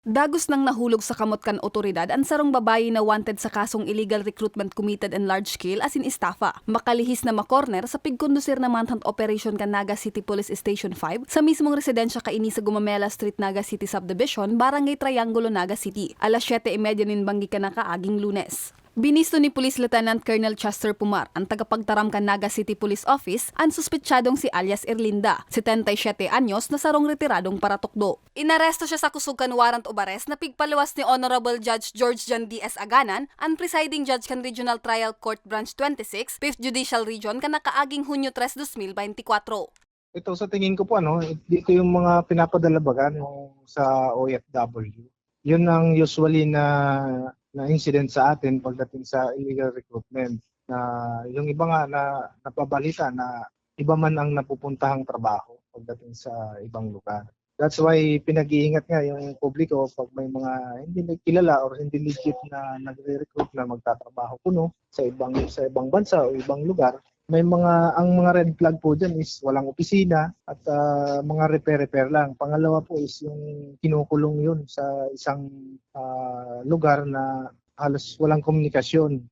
Dagos nang nahulog sa kamot kan otoridad ang sarong babayi na wanted sa kasong illegal recruitment committed in large scale as in estafa. Makalihis na makorner sa pigkondusir na manhunt operation kan Naga City Police Station 5 sa mismong residensya kaini sa Gumamela Street, Naga City Subdivision, Barangay Triangulo, Naga City. Alas 7.30 nin banggi ka na kaaging lunes. Binisto ni Police Lieutenant Colonel Chester Pumar, ang tagapagtaram kan Naga City Police Office, ang suspetsyadong si alias Erlinda, 77 anyos na sarong retiradong paratukdo. Inaresto siya sa kusugan warrant of arrest na pigpaluwas ni Honorable Judge George John D.S. Aganan, ang presiding judge kan Regional Trial Court Branch 26, 5th Judicial Region kan nakaaging Hunyo 3, 2024. Ito sa tingin ko po ano, dito yung mga pinapadala baga yung sa OFW. Yun ang usually na na incident sa atin pagdating sa illegal recruitment na yung iba nga na napabalita na iba man ang napupuntahang trabaho pagdating sa ibang lugar. That's why pinag-iingat nga yung publiko pag may mga hindi kilala or hindi legit na nagre-recruit na magtatrabaho kuno sa ibang sa ibang bansa o ibang lugar may mga ang mga red flag po diyan is walang opisina at ah, mga repair-repair lang. Pangalawa po is yung kinukulong yun sa isang ah, lugar na halos walang komunikasyon.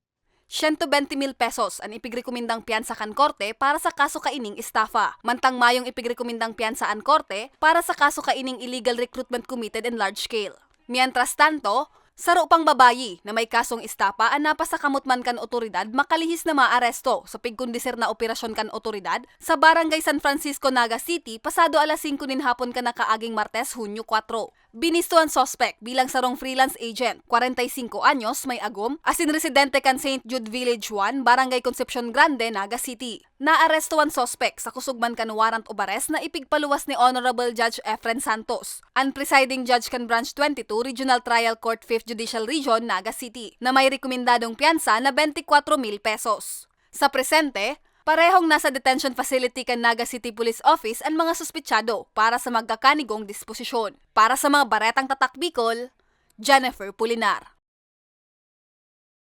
120 mil pesos ang ipigrekomendang piyansa kan korte para sa kaso kaining estafa. Mantang mayong ipigrekomendang piyansa an korte para sa kaso kaining illegal recruitment committed in large scale. Mientras tanto, Saro pang babayi na may kasong estapa ang napasa kamutman kan otoridad makalihis na maaresto sa pigkondisir na operasyon kan otoridad sa Barangay San Francisco, Naga City pasado alas 5 nin hapon ka nakaaging Martes, Hunyo 4. Binisto ang suspect bilang sarong freelance agent, 45 anyos, may agom, asin residente kan St. Jude Village 1, Barangay Concepcion Grande, Naga City. Naaresto ang suspect sa kusugman kan warrant of arrest na ipigpaluwas ni Honorable Judge Efren Santos, ang presiding judge kan Branch 22, Regional Trial Court 5th Judicial Region, Naga City, na may rekomendadong piyansa na 24 mil pesos. Sa presente, Parehong nasa detention facility kan Naga City Police Office ang mga suspitsyado para sa magkakanigong disposisyon. Para sa mga baretang tatak Bicol, Jennifer Pulinar.